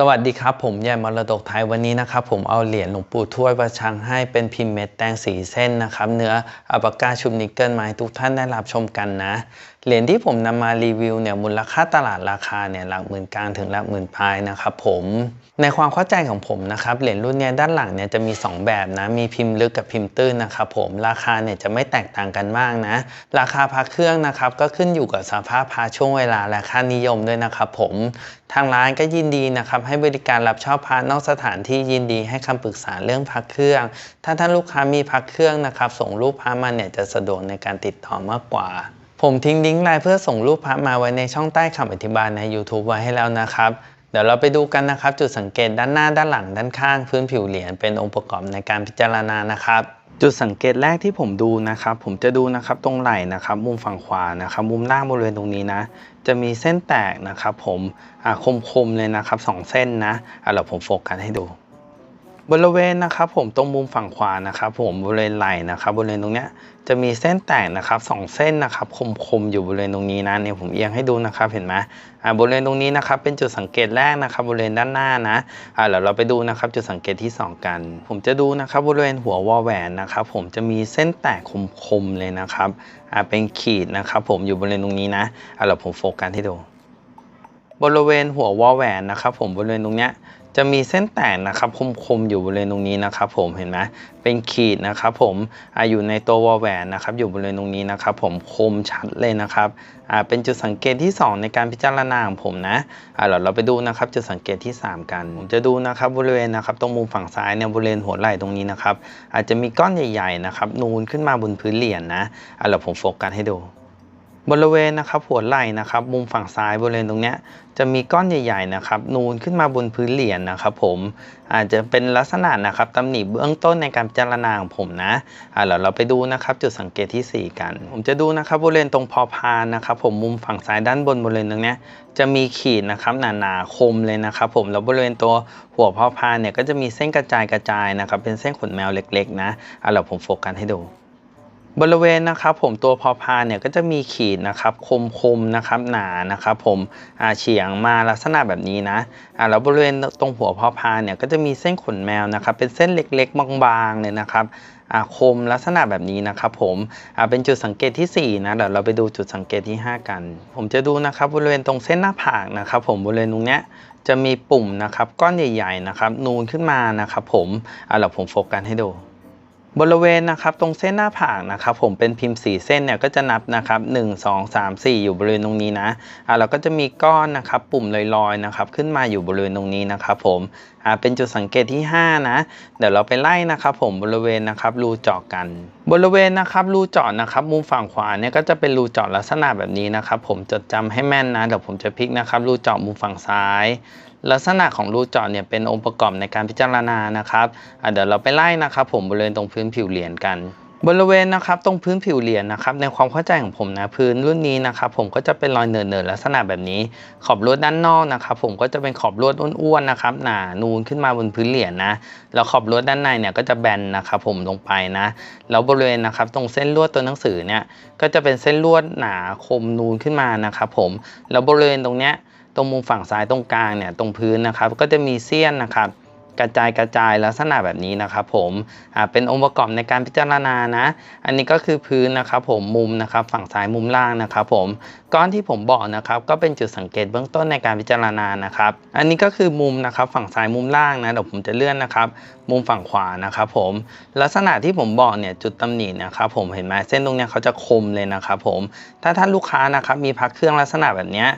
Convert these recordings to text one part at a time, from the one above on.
สวัสดีครับ ผมยายมรดกไทยวันนี้นะครับ ผมเอาเหรียญหลวงปู่ทวดประชังให้เป็นพิมพ์เม็ดแดงสีเส้นนะครับ เนื้ออัปกกาชุบนิกเกิลมาให้ทุกท่านได้รับชมกันนะ เหรียญที่ผมนำมารีวิวเนี่ยมูลค่าตลาดราคาเนี่ยหลักหมื่นกลางถึงหลักหมื่นปลายนะครับผมในความเข้าใจของผมนะครับเหรียญรุ่นเนี้ยด้านหลังเนี่ยจะมี 2 แบบนะมีพิมพ์ลึกกับพิมพ์ตื้นนะครับผมราคาเนี่ยจะไม่แตกต่างกันมากนะ ราคาพระเครื่องนะครับก็ขึ้นอยู่กับสภาพพระช่วงเวลาและค่านิยมด้วยนะครับผมทางร้านก็ยินดีนะครับให้บริการรับเช่าพระนอกสถานที่ยินดีให้คำปรึกษาเรื่องพระเครื่อง ถ้าท่านลูกค้ามีพระเครื่องนะครับส่งรูปพระมาเนี่ยจะสะดวกในการติดต่อมากกว่า ผมทิ้งลิงก์ไลน์เพื่อส่งรูปพระมาไว้ในช่องใต้คำอธิบายใน YouTube ไว้ให้แล้วนะครับ เดี๋ยวเราไปดูกันนะครับ จุดสังเกตด้านหน้าด้านหลังด้านข้างพื้นผิวเหรียญเป็นองค์ประกอบในการพิจารณานะครับ จุดสังเกตแรกที่ผมดูนะครับ ผมจะดูนะครับตรงไหล่นะครับ มุมฝั่งขวานะครับ มุมล่างบริเวณตรงนี้นะ จะมีเส้นแตกนะครับ ผมคมๆเลยนะครับสองเส้นนะอะเดี๋ยวผมโฟกัสให้ดู บริเวณนะครับผมตรงมุมฝั่งขวานะครับผมบริเวณไหล่นะครับบริเวณตรงเนี้ยจะมีเส้นแตกนะครับสองเส้นนะครับคมๆอยู่บริเวณตรงนี้นะเนี่ยผมเอียงให้ดูนะครับเห็นไหมอ่าบริเวณตรงนี้นะครับเป็นจุดสังเกตแรกนะครับบริเวณด้านหน้านะอ่าเดี๋ยวเราไปดูนะครับจุดสังเกตที่สองกัน ผมจะดูนะครับบริเวณหัววอแหวนนะครับผมจะมีเส้นแตกคมๆเลยนะครับอ่าเป็นขีดนะครับผมอยู่บริเวณตรงนี้นะอ่าเดี๋ยวผมโฟกัสให้ดูบริเวณหัววอแหวนนะครับผมบริเวณตรงเนี้ย จะมีเส้นแตกนะครับคมๆอยู่บริเวณตรงนี้นะครับผมเห็นไหมเป็นขีดนะครับผมออยู่ในตัววอลแหวนนะครับอยู่บริเวณตรงนี้นะครับผมคมชัดเลยนะครับเป็นจุดสังเกตที่ 2 ในการพิจารณาของผมนะอ่าเดี๋ยวเราไปดูนะครับจุดสังเกตที่ 3 กัน ผมจะดูนะครับบริเวณนะครับตรงมุมฝั่งซ้ายเนี่ยบริเวณหัวไหล่ตรงนี้นะครับอาจจะมีก้อนใหญ่ๆนะครับนูนขึ้นมาบนพื้นเหรียญนะอ่าเดี๋ยวผมโฟกัสให้ดู บริเวณนะครับหัวไหล่นะครับมุมฝั่งซ้ายบริเวณตรงเนี้ยจะมีก้อนใหญ่ๆนะครับนูนขึ้นมาบนพื้นเหรียญนะครับผมอาจจะเป็นลักษณะนะครับตำหนิเบื้องต้นในการพิจารณาของผมนะอ่าเดี๋ยวเราไปดูนะครับจุดสังเกตที่ 4 กัน ผมจะดูนะครับบริเวณตรงพอพานนะครับผมมุมฝั่งซ้ายด้านบนบริเวณตรงเนี้ยจะมีขีดนะครับหนาๆคมเลยนะครับผมแล้วบริเวณตัวหัวพอพานเนี่ยก็จะมีเส้นกระจายกระจายนะครับเป็นเส้นขนแมวเล็กๆนะอ่าเดี๋ยวผมโฟกัสให้ดู บริเวณนะครับผมตัวพอพานเนี่ยก็จะมีขีดนะครับคมๆนะครับหนานะครับผมอาเฉียงมาลักษณะแบบนี้นะอ่าแล้วบริเวณตรงหัวพอพานเนี่ยก็จะมีเส้นขนแมวนะครับเป็นเส้นเล็กๆบางๆเลยนะครับอาคมลักษณะแบบนี้นะครับผมอ่าเป็นจุดสังเกตที่4นะเดี๋ยวเราไปดูจุดสังเกตที่ 5 กัน ผมจะดูนะครับบริเวณตรงเส้นหน้าผากนะครับผมบริเวณตรงเนี้ยจะมีปุ่มนะครับก้อนใหญ่ๆนะครับนูนขึ้นมานะครับผมอ่าเดี๋ยวผมโฟกัสให้ดู บริเวณนะครับตรงเส้นหน้าผากนะครับผมเป็นพิมพ์สีเส้นเนี่ยก็จะนับนะครับ1 2 3 4 อยู่บริเวณตรงนี้นะอ่าเราก็จะมีก้อนนะครับปุ่มลอยๆนะครับขึ้นมาอยู่บริเวณตรงนี้นะครับผม อ่าเป็นจุดสังเกตที่ 5 นะ เดี๋ยวเราไปไล่นะครับ ผมบริเวณนะครับรูเจาะกัน บริเวณนะครับรูเจาะนะครับ มุมฝั่งขวาเนี่ยก็จะเป็นรูเจาะลักษณะแบบนี้นะครับ ผมจดจำให้แม่นนะเดี๋ยวผมจะพลิกนะครับรูเจาะมุมฝั่งซ้าย ลักษณะของรูเจาะเนี่ยเป็นองค์ประกอบในการพิจารณานะครับเดี๋ยวเราไปไล่นะครับ ผมบริเวณตรงพื้นผิวเหรียญกัน บริเวณนะครับตรงพื้นผิวเหรียญนะครับในความเข้าใจของผมนะพื้นรุ่นนี้นะครับผมก็จะเป็นรอยเนินๆลักษณะแบบนี้ ขอบลวดด้านนอกนะครับผมก็จะเป็นขอบลวดอ้วนๆนะครับหนานูนขึ้นมาบนพื้นเหรียญนะแล้วขอบลวดด้านในเนี่ยก็จะแบนนะครับผมลงไปนะแล้วบริเวณนะครับตรงเส้นลวดตัวหนังสือเนี่ยก็จะเป็นเส้นลวดหนาคมนูนขึ้นมานะครับผมแล้วบริเวณตรงเนี้ยตรงมุมฝั่งซ้ายตรงกลางเนี่ยตรงพื้นนะครับก็จะมีเสี้ยนนะครับ กระจายกระจายลักษณะแบบนี้นะครับผมอ่าเป็นองค์ประกอบในการพิจารณานะ อันนี้ก็คือพื้นนะครับผมมุมนะครับฝั่งซ้ายมุมล่างนะครับผมก้อนที่ผมบอกนะครับก็เป็นจุดสังเกตเบื้องต้นในการพิจารณานะครับ อันนี้ก็คือมุมนะครับฝั่งซ้ายมุมล่างนะเดี๋ยวผมจะเลื่อนนะครับ มุมฝั่งขวานะครับผมลักษณะที่ผมบอกเนี่ยจุดตำหนินะครับผมเห็นไหมเส้นตรงเนี้ยเขาจะคมเลยนะครับผมถ้าท่านลูกค้านะครับมีพักเครื่องลักษณะแบบเนี้ย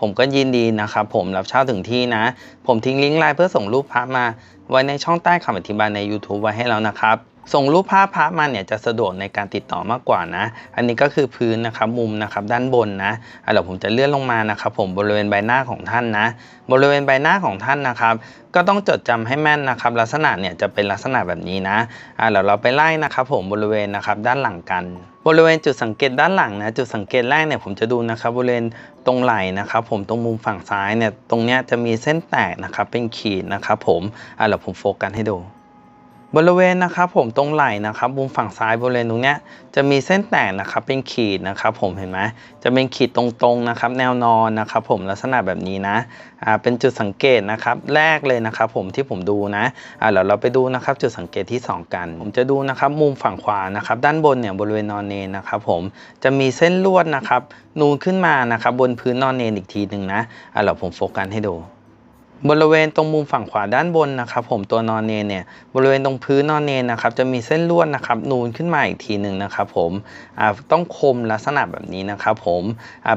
ผมก็ยินดีนะครับผมรับเช่าถึงที่นะ ผมทิ้งลิงก์ไลน์เพื่อส่งรูปพระมา ไว้ในช่องใต้คำอธิบายใน YouTube ไว้ให้แล้วนะครับ ส่งรูปภาพพระมาเนี่ยจะสะดวกในการติดต่อมากกว่านะ อันนี้ก็คือพื้นนะครับมุมนะครับด้านบนนะอะเดี๋ยวผมจะเลื่อนลงมานะครับผมบริเวณใบหน้าของท่านนะ บริเวณใบหน้าของท่านนะครับ ก็ต้องจดจำให้แม่นนะครับ ลักษณะเนี่ยจะเป็นลักษณะแบบนี้นะอะเดี๋ยวเราไปไล่นะครับ ผมบริเวณนะครับด้านหลังกันบริเวณจุดสังเกตด้านหลังนะจุดสังเกตแรกเนี่ยผมจะดูนะครับบริเวณตรงไหล่นะครับผมตรงมุมฝั่งซ้ายเนี่ยตรงเนี้ยจะมีเส้นแตกนะครับเป็นขีดนะครับผมอะเดี๋ยวผมโฟกัสให้ดู บริเวณนะครับผมตรงไหล่นะครับมุมฝั่งซ้ายบริเวณตรงเนี้ยจะมีเส้นแตกนะครับเป็นขีดนะครับผมเห็นไหมจะเป็นขีดตรงๆนะครับแนวนอนนะครับผมลักษณะแบบนี้นะอ่าเป็นจุดสังเกตนะครับแรกเลยนะครับผมที่ผมดูนะอ่าเดี๋ยวเราไปดูนะครับจุดสังเกตที่ 2 กัน ผมจะดูนะครับมุมฝั่งขวานะครับด้านบนเนี่ยบริเวณนอนเนนนะครับผมจะมีเส้นลวดนะครับนูนขึ้นมานะครับบนพื้นนอนเนนอีกทีหนึ่งนะอ่าเดี๋ยวผมโฟกัสให้ดู บริเวณตรงมุมฝั่งขวาด้านบนนะครับ ผมตัวนอนเนนเนี่ยบริเวณตรงพื้นนอนเนนนะครับ จะมีเส้นลวดนะครับ นูนขึ้นมาอีกทีหนึ่งนะครับ ผมต้องคมลักษณะแบบนี้นะครับ ผม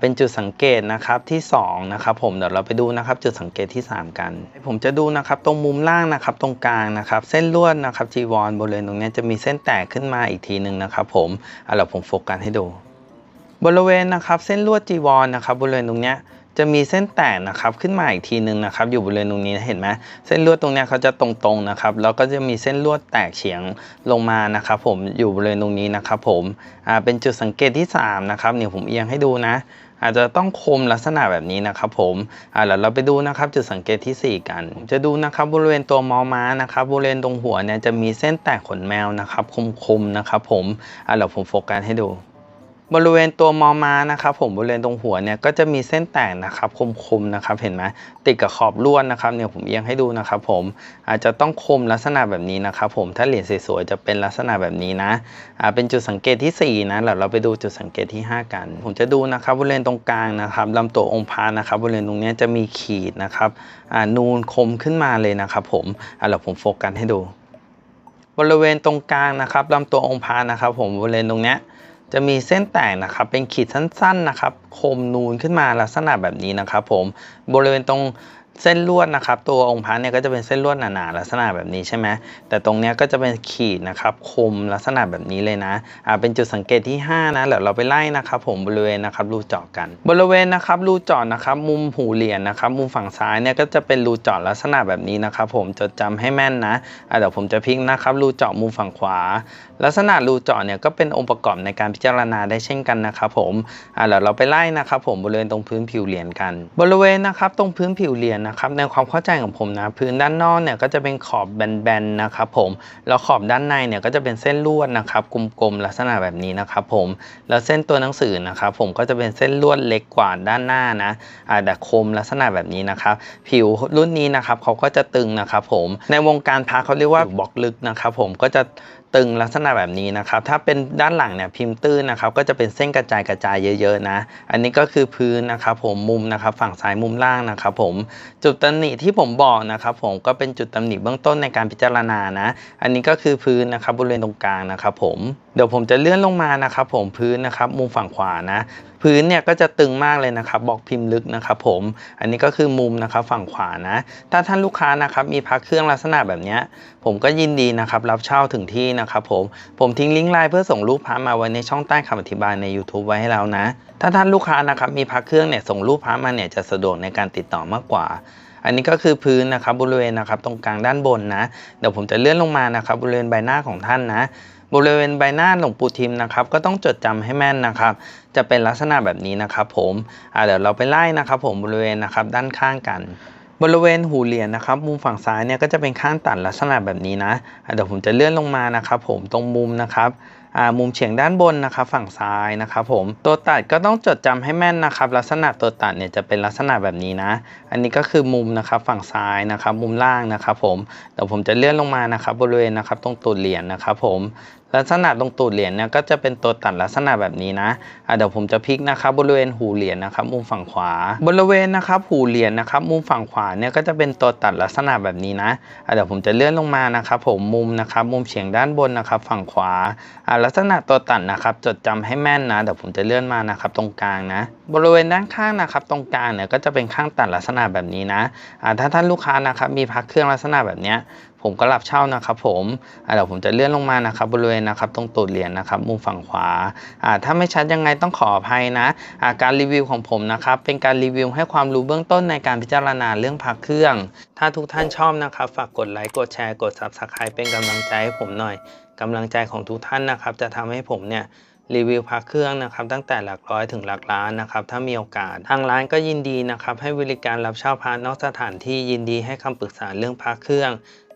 เป็นจุดสังเกตนะครับที่2นะครับ ผมเดี๋ยวเราไปดูนะครับ จุดสังเกตที่ 3 กัน ผมจะดูนะครับ ตรงมุมล่างนะครับ ตรงกลางนะครับ เส้นลวดนะครับจีวรบริเวณตรงเนี้ยจะมีเส้นแตกขึ้นมาอีกทีหนึ่งนะครับ ผมอ่าเดี๋ยวผมโฟกัสให้ดู บริเวณนะครับ เส้นลวดจีวรนะครับ บริเวณตรงเนี้ย จะมีเส้นแตกนะครับขึ้นมาอีกทีหนึ่งนะครับ อยู่บริเวณตรงนี้นะเห็นไหมเส้นลวดตรงเนี้ยเขาจะตรงๆนะครับแล้วก็จะมีเส้นลวดแตกเฉียงลงมานะครับ ผมอยู่บริเวณตรงนี้นะครับ ผมอ่าเป็นจุดสังเกตที่3นะครับเนี่ยผมเอียงให้ดูนะ อาจจะต้องคมลักษณะแบบนี้นะครับ ผมอ่าแล้วเราไปดูนะครับ จุดสังเกตที่ 4 กัน จะดูนะครับบริเวณตัวมอม้านะครับบริเวณตรงหัวเนี่ยจะมีเส้นแตกขนแมวนะครับ คมๆนะครับ ผมอ่าเดี๋ยวผมโฟกัสให้ดู บริเวณตัวมอมานะครับผมบริเวณตรงหัวเนี่ยก็จะมีเส้นแตกนะครับคมๆนะครับเห็นไหมติดกับขอบลวดนะครับเนี่ยผมเอียงให้ดูนะครับผมอาจจะต้องคมลักษณะแบบนี้นะครับผมถ้าเหรียญสวยๆจะเป็นลักษณะแบบนี้นะอ่าเป็นจุดสังเกตที่ 4 นะแล้วเราไปดูจุดสังเกตที่ 5 กัน ผมจะดูนะครับบริเวณตรงกลางนะครับลำตัวองค์พระนะครับบริเวณตรงนี้จะมีขีดนะครับอ่านูนคมขึ้นมาเลยนะครับผมอ่าเดี๋ยวผมโฟกัสให้ดู บริเวณตรงกลางนะครับลำตัวองค์พระนะครับผมบริเวณตรงเนี้ย จะมีเส้นแตกนะครับ เป็นขีดสั้นๆนะครับ คมนูนขึ้นมาลักษณะแบบนี้นะครับ ผม บริเวณตรง เส้นลวดนะครับ ตัวองค์พระเนี่ยก็จะเป็นเส้นลวดหนาๆลักษณะแบบนี้ใช่ไหมแต่ตรงเนี้ยก็จะเป็นขีดนะครับคมลักษณะแบบนี้เลยนะอ่าเป็นจุดสังเกตที่ 5 นะเดี๋ยวเราไปไล่นะครับผมบริเวณนะครับรูเจาะกัน บริเวณนะครับรูเจาะนะครับมุมหูเหรียญนะครับมุมฝั่งซ้ายเนี่ยก็จะเป็นรูเจาะลักษณะแบบนี้นะครับผมจดจำให้แม่นนะอ่าเดี๋ยวผมจะพลิกนะครับรูเจาะมุมฝั่งขวา ลักษณะรูเจาะเนี่ยก็เป็นองค์ประกอบในการพิจารณาได้เช่นกันนะครับผมอ่าเดี๋ยวเราไปไล่นะครับผมบริเวณตรงพื้นผิวเหรียญกัน บริเวณนะครับตรงพื้นผิวเหรียญนะครับในความเข้าใจของผมนะพื้นด้านนอกเนี่ยก็จะเป็นขอบแบนๆนะครับผมแล้วขอบด้านในเนี่ยก็จะเป็นเส้นลวดนะครับกลมๆลักษณะแบบนี้นะครับผมแล้วเส้นตัวหนังสือนะครับผมก็จะเป็นเส้นลวดเล็กกว่าด้านหน้านะอาแต่คมลักษณะแบบนี้นะครับผิวรุ่นนี้นะครับเขาก็จะตึงนะครับผมในวงการพระเขาเรียกว่าบล็อกลึกนะครับผมก็จะ ตึงลักษณะแบบนี้นะครับถ้าเป็นด้านหลังเนี่ยพิมพ์ตื้นนะครับก็จะเป็นเส้นกระจายกระจายเยอะๆนะ อันนี้ก็คือพื้นนะครับผมมุมนะครับฝั่งซ้ายมุมล่างนะครับผมจุดตำหนิที่ผมบอกนะครับผมก็เป็นจุดตำหนิเบื้องต้นในการพิจารณานะ อันนี้ก็คือพื้นนะครับบริเวณตรงกลางนะครับผมเดี๋ยวผมจะเลื่อนลงมานะครับผมพื้นนะครับมุมฝั่งขวานะ พื้นเนี่ยก็จะตึงมากเลยนะครับบอกพิมพ์ลึกนะครับผมอันนี้ก็คือมุมนะครับฝั่งขวานะ ถ้าท่านลูกค้านะครับมีพักเครื่องลักษณะแบบนี้ผมก็ยินดีนะครับรับเช่าถึงที่นะครับผมผมทิ้งลิงก์ไลน์เพื่อส่งรูปพระมาไว้ในช่องใต้คำอธิบายใน YouTube ไว้ให้แล้วนะ ถ้าท่านลูกค้านะครับมีพักเครื่องเนี่ยส่งรูปพระมาเนี่ยจะสะดวกในการติดต่อมากกว่าอันนี้ก็คือพื้นนะครับบริเวณนะครับตรงกลางด้านบนนะ เดี๋ยวผมจะเลื่อนลงมานะครับบริเวณใบหน้าของท่านนะ บริเวณใบหน้าหลวงปู่ทิมนะครับ ก็ต้องจดจำให้แม่นนะครับ จะเป็นลักษณะแบบนี้นะครับ ผมเดี๋ยวเราไปไล่นะครับ ผมบริเวณนะครับด้านข้างกัน บริเวณหูเหรียญนะครับ มุมฝั่งซ้ายเนี่ยก็จะเป็นข้างตัดลักษณะแบบนี้นะเดี๋ยวผมจะเลื่อนลงมานะครับ ผมตรงมุมนะครับ มุมเฉียงด้านบนนะครับฝั่งซ้ายนะครับผมตัวตัดก็ต้องจดจำให้แม่นนะครับ ลักษณะตัวตัดเนี่ยจะเป็นลักษณะแบบนี้นะ อันนี้ก็คือมุมนะครับฝั่งซ้ายนะครับ มุมล่างนะครับ ผมเดี๋ยวผมจะเลื่อนลงมานะครับ บริเวณนะครับตรงตูดเหรียญนะครับ ผมลักษณะตรงตูดเหรียญเนี่ยก็จะเป็นตัวตัดลักษณะแบบนี้นะะเดี๋ยวผมจะพลิกนะครับบริเวณหูเหรียญนะครับ มุมฝั่งขวา บริเวณนะครับหูเหรียญนะครับ มุมฝั่งขวาเนี่ยก็จะเป็นตัวตัดลักษณะแบบนี้นะะเดี๋ยวผมจะเลื่อนลงมานะครับ ผมมุมนะครับ มุมเฉียงด้านบนนะครับ ฝั่งขวาลักษณะตัวตัดนะครับ จดจำให้แม่นนะเดี๋ยวผมจะเลื่อนมานะครับ ตรงกลางนะ บริเวณด้านข้างนะครับ ตรงกลางเนี่ยก็จะเป็นข้างตัดลักษณะแบบนี้นะอ่าถ้าท่านลูกค้านะครับมีพักเครื่องลักษณะแบบเนี้ยผมก็รับเช่านะครับผมเดี๋ยวผมจะเลื่อนลงมานะครับบริเวณนะครับตรงตูดเหรียญนะครับมุมฝั่งขวาถ้าไม่ชัดยังไงต้องขออภัยนะการรีวิวของผมนะครับเป็นการรีวิวให้ความรู้เบื้องต้นในการพิจารณาเรื่องพักเครื่อง ถ้าทุกท่านชอบนะครับ ฝากกดไลค์กดแชร์กด Subscribe เป็นกำลังใจให้ผมหน่อย กำลังใจของทุกท่านนะครับ จะทำให้ผมเนี่ยรีวิวพักเครื่องนะครับ ตั้งแต่หลักร้อยถึงหลักล้านนะครับ ถ้ามีโอกาส ทางร้านก็ยินดีนะครับ ให้บริการรับเช่าพระนอกสถานที่ยินดีให้คำปรึกษาเรื่องพักเครื่อง